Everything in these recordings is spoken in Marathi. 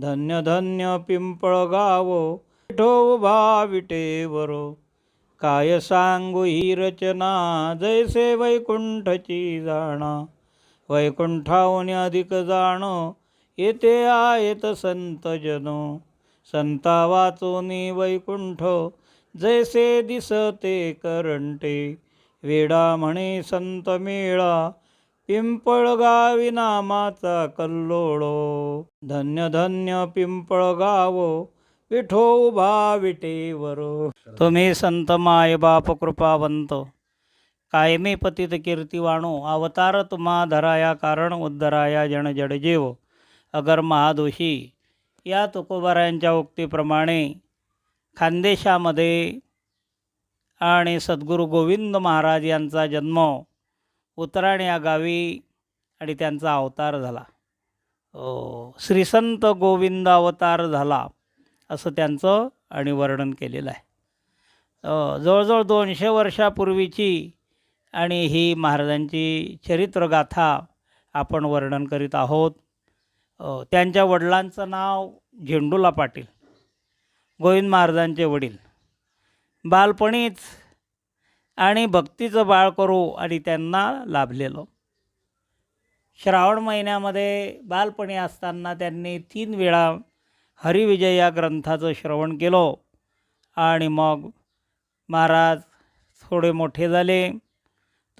धन्य धन्य पिंपळगाव विठो उभा विटेवर. काय सांगू ही रचना जैसे वैकुंठची जाणा. वैकुंठाहून अधिक जाण येथे आहेत संत जनो संता वाचोनी वैकुंठ जैसे दिसते करंटे. वेडा म्हणे संत मेळा पिंपळगावी नामाचा कल्लोळो. धन्य धन्य पिंपळगाव विठो उभा विटेवर. तुम्ही संत माय बाप कृपावंत. कायमी पतित कीर्तिवाणो अवतार तुम्हा धराया कारण उद्धराया जन जडजीव अगर महादोषी या तुकोबारायांच्या उक्तीप्रमाणे खानदेशामध्ये आणि सद्गुरू गोविंद महाराज यांचा जन्म उतराण या गावी आणि त्यांचा अवतार झाला. श्रीसंत गोविंद अवतार झाला असं त्यांचं आणि वर्णन केलेलं आहे. जवळजवळ दोनशे वर्षापूर्वीची आणि ही महाराजांची चरित्रगाथा आपण वर्णन करीत आहोत. त्यांच्या वडिलांचं नाव झेंडूला पाटील गोविंद महाराजांचे वडील. बालपणीच आणि भक्तीचं बाळ करू आणि त्यांना लाभलेलो. श्रावण महिन्यामध्ये बालपणी असताना त्यांनी तीन वेळा हरिविजय या ग्रंथाचं श्रवण केलं. आणि मग महाराज थोडे मोठे झाले.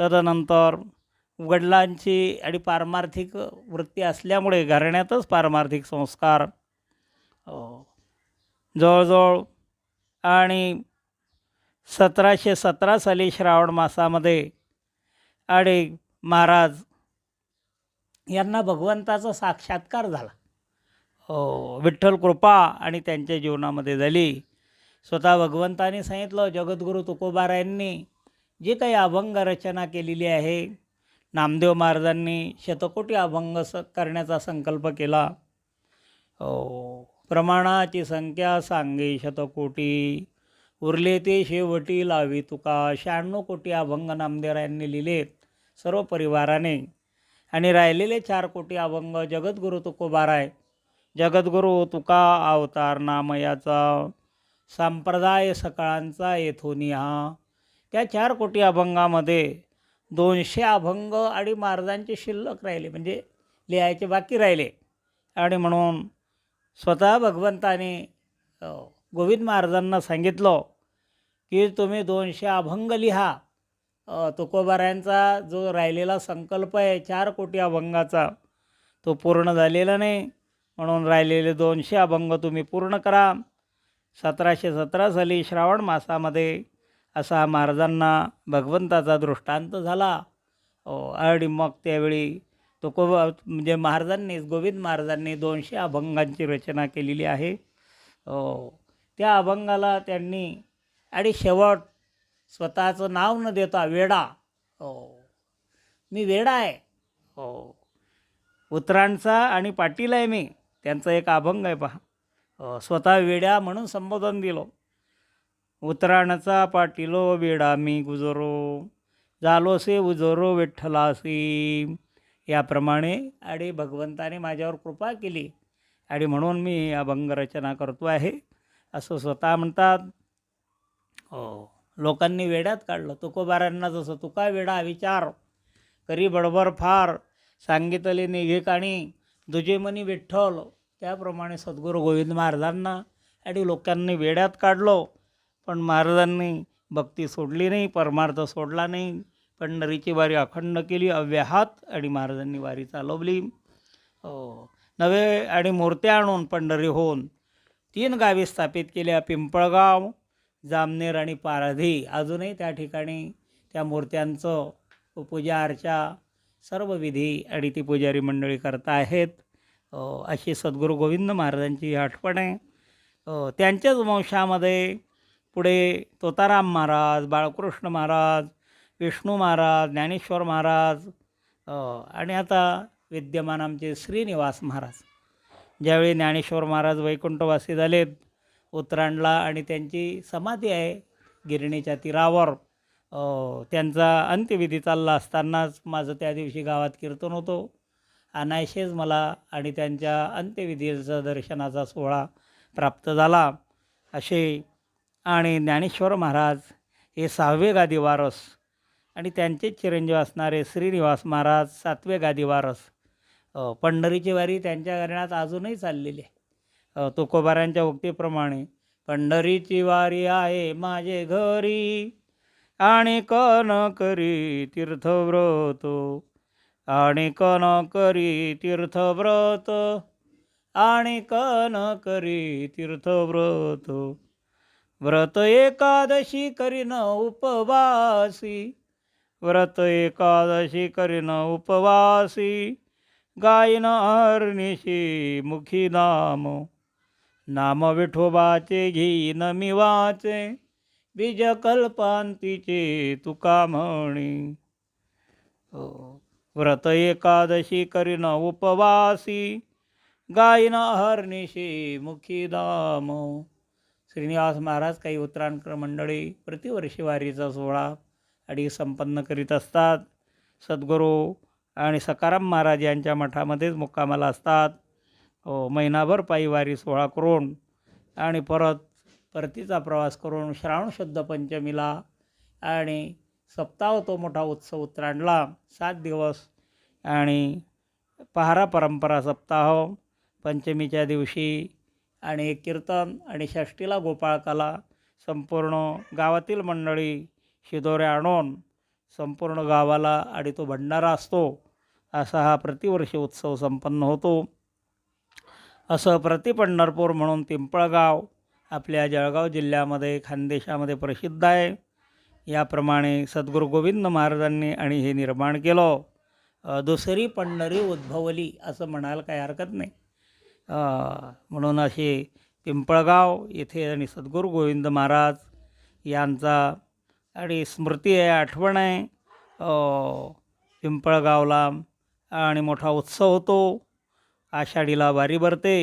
तदनंतर वडिलांची आणि पारमार्थिक वृत्ती असल्यामुळे घराण्यातच पारमार्थिक संस्कार जवळजवळ आणि सतराशे सतरा साली श्रावण मासामध्ये आणि महाराज यांना भगवंताचा साक्षात्कार झाला. हो विठ्ठल कृपा आणि त्यांच्या जीवनामध्ये झाली. स्वतः भगवंताने सांगितलं जगद्गुरू तुकोबारायांनी जी काही अभंग रचना केलेली आहे नामदेव महाराजांनी शतकोटी अभंग स करण्याचा संकल्प केला. हो प्रमाणाची संख्या सांगे शतकोटी. उरले ते शेवटी लावी तुका. शहाण्णव कोटी अभंग नामदेवरायांनी लिहिलेत सर्व परिवाराने. आणि राहिलेले चार कोटी अभंग जगद्गुरू तुकोबाराय. जगद्गुरू तुका अवतार नामयाचा संप्रदाय सकाळांचा येथोनी हा त्या चार कोटी अभंगामध्ये दोनशे अभंग आणि महाराजांचे शिल्लक राहिले. म्हणजे लिहायचे बाकी राहिले. आणि म्हणून स्वतः भगवंताने गोविंद महाराजांना सांगितलं की तुम्ही दोनशे अभंग लिहा. अ, जो राहिलेला संकल्प आहे चार कोटी अभंगाचा तो पूर्ण झालेला नाही. म्हणून राहिलेले दोनशे अभंग तुम्ही पूर्ण करा. सतराशे सतरा साली श्रावण मासामध्ये असा महाराजांना भगवंताचा दृष्टांत झाला. आणि मग त्यावेळी तुकोबा म्हणजे महाराजांनीच गोविंद महाराजांनी दोनशे अभंगांची रचना केलेली आहे. त्या अभंगाला त्यांनी आणि शेवट स्वतःचं नाव न देता वेडा. हो. मी वेडा आहे. हो. उतरांचा आणि पाटील आहे मी. त्यांचा एक अभंग आहे पहा. स्वतः वेड्या म्हणून संबोधन दिलं. उतराणचा पाटीलो वेडा मी गुजरो. झालोसे उजरो विठ्ठलासी. याप्रमाणे आणि भगवंताने माझ्यावर कृपा केली. आणि म्हणून मी अभंग रचना करतो आहे. असं स्वतः म्हणतात हो लोकांनी वेड्यात काढलं. तुकोबारांना जसं तुका वेडा विचार करी बडबर फार सांगितले निघे काणी दुजे मनी विठ्ठल. त्याप्रमाणे सद्गुरू गोविंद महाराजांना आणि लोकांनी वेड्यात काढलो. पण महाराजांनी भक्ती सोडली नाही परमार्थ सोडला नाही. पंढरीची वारी अखंड केली अव्याहात आणि महाराजांनी वारी चालवली. हो नवे आणि मूर्त्या आणून पंढरी होऊन तीन गावे स्थापित केल्या. पिंपळगाव जामनेर आणि पारधी. अजूनही त्या ठिकाणी त्या मूर्त्यांचं पूजा अर्चा सर्व विधी आणि ती पुजारी मंडळी करता आहेत. अशी सद्गुरू गोविंद महाराजांची आठवण आहे. त्यांच्याच वंशामध्ये पुढे तोताराम महाराज बाळकृष्ण महाराज विष्णू महाराज ज्ञानेश्वर महाराज आणि आता विद्यमान आमचे श्रीनिवास महाराज. ज्यावेळी ज्ञानेश्वर महाराज वैकुंठवासी झालेत उत्तरांडला आणि त्यांची समाधी आहे गिरणीच्या तीरावर त्यांचा अंत्यविधी चालला असतानाच माझं त्या दिवशी गावात कीर्तन होतो. अनायशेच मला आणि त्यांच्या अंत्यविधीचा दर्शनाचा सोहळा प्राप्त झाला. असे आणि ज्ञानेश्वर महाराज हे सहावे गादी वारस आणि त्यांचेच चिरंजीव असणारे श्रीनिवास महाराज सातवे गादी वारस पंढरीची वारी त्यांच्या घराण्यात अजूनही चाललेली आहे. तुकोबारांच्या उक्तीप्रमाणे पंढरीची वारी आहे माझे घरी आणि कन करी तीर्थव्रत आणि कन करी तीर्थव्रत आणि कन करी तीर्थव्रत. व्रत एकादशी करीन उपवासी व्रत एकादशी करीन उपवासी गायन हरनिशी मुखी नाम। नाम विठोबाचे घेईन मी वाचे बीज कल्पांतीचे तुका म्हणी व्रत एकादशी करीन उपवासी गायन हरनिशी मुखी दाम श्रीनिवास महाराज काही उत्तरांकर मंडळी प्रतिवर्षी वारीचा सोहळा आणि संपन्न करीत असतात. सद्गुरू आणि सकाराम महाराज यांच्या मठामध्येच मुक्कामाला असतात. हो महिनाभर पायी वारी सोहळा करून आणि परत परतीचा प्रवास करून श्रावण शुद्ध पंचमीला आणि सप्ताह तो मोठा उत्सव उत्तरायणला सात दिवस आणि पहारा परंपरा सप्ताह पंचमीच्या दिवशी आणि एक कीर्तन आणि षष्टीला गोपाळकाला संपूर्ण गावातील मंडळी शिदोऱ्या आणून संपूर्ण गावाला आणि तो भंडारा असतो. असा हा प्रतिवर्षी उत्सव संपन्न होतो. असं प्रति पंढरपूर म्हणून पिंपळगाव आपल्या जळगाव जिल्ह्यामध्ये खानदेशामध्ये प्रसिद्ध आहे. याप्रमाणे सद्गुरू गोविंद महाराजांनी आणि हे निर्माण केलं. दुसरी पंढरी उद्भवली असं म्हणायला काही हरकत नाही. म्हणून असे पिंपळगाव येथे आणि सद्गुरू गोविंद महाराज यांचा आणि स्मृती आहे आठवण आहे. पिंपळगावला आणि मोठा उत्सव होतो. आषाढीला वारी भरते.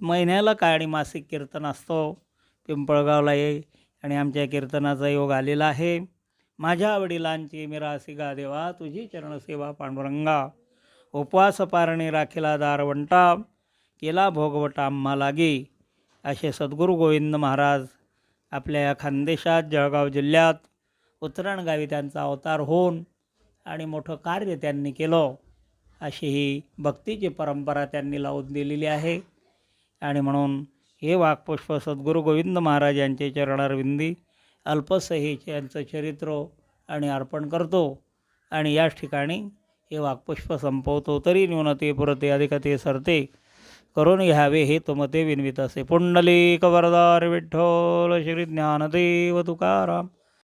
महिन्याला काय आणि मासिक कीर्तन असतो. पिंपळगावला ये आणि आमच्या कीर्तनाचा योग आलेला आहे. माझ्या वडिलांची मिरासिगा देवा तुझी चरणसेवा पांडुरंगा. उपवास पारणे राखीला दारवंटा केला भोगवटा आम्हा लागे. असे सद्गुरू गोविंद महाराज आपल्या या खानदेशात जळगाव जिल्ह्यात उत्तरायण गावी त्यांचा अवतार होऊन आणि मोठं कार्य त्यांनी केलं. अशी ही भक्तीची परंपरा त्यांनी लावून दिलेली आहे. आणि म्हणून हे वाक्पुष्प सद्गुरू गोविंद महाराज यांचे चरणारविंदी अल्पसही यांचं चरित्र आणि अर्पण करतो. आणि याच ठिकाणी हे वाक्पुष्प संपवतो. तरी न्यूनते पुरते अधिकते सरते करून घ्यावे हे तुमते विनवित असे पुंडलिक वरदार विठ्ठल श्री ज्ञानदेव तुकाराम.